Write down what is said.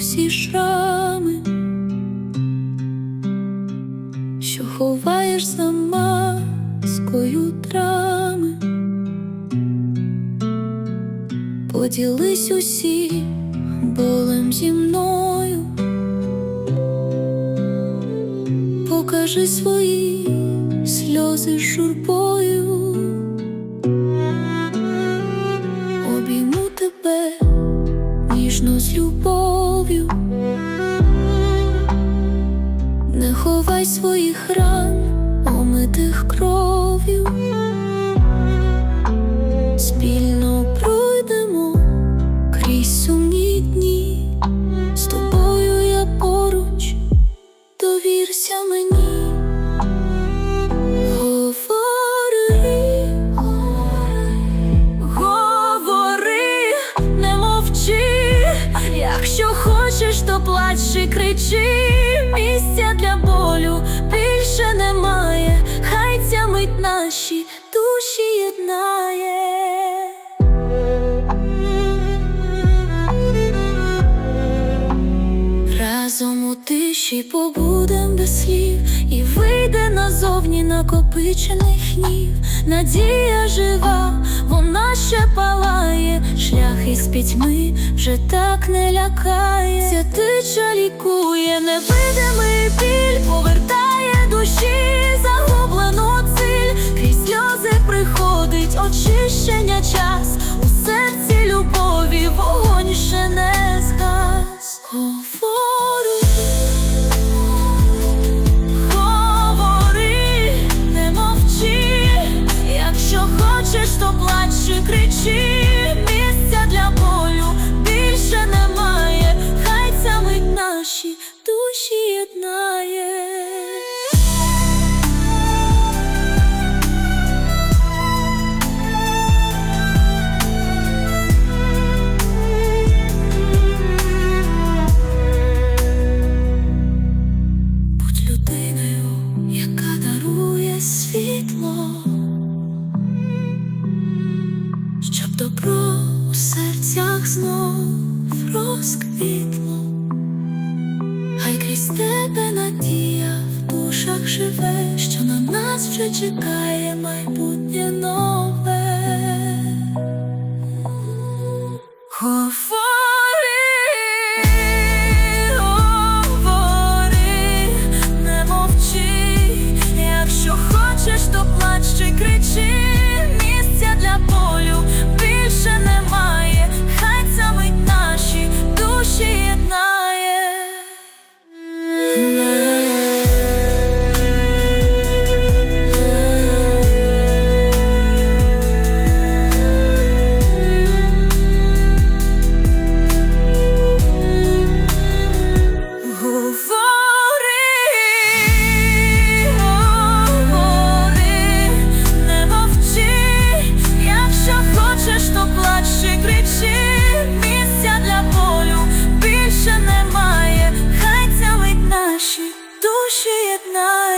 всі шрами, що ховаєш за маскою драми. Поділись усім болем зі мною, покажи свої сльози журбою, любов'ю, не ховай своїх ран, омитих кров'ю. Чи кричи, місця для болю більше немає, хай ця мить наші душі єднає. Разом у тиші побудем без слів, і вийде назовні накопичений гнів. Надія жива, вона ще палає, шлях із пітьми вже так не лякає. Ця тича лікує, невидимий біль, повертає душі, загублену циль, крізь сльози приходить очищення час, у серці любові вогонь ще не згас. Говори, хочеш, то плач чи кричи, місця для болю більше немає, хай ця мить наші душі єднає. серцях знов розквітло, хай крізь тебе надія в душах живе, що на нас вже чекає майбутнє нове. Хоф przyjednać.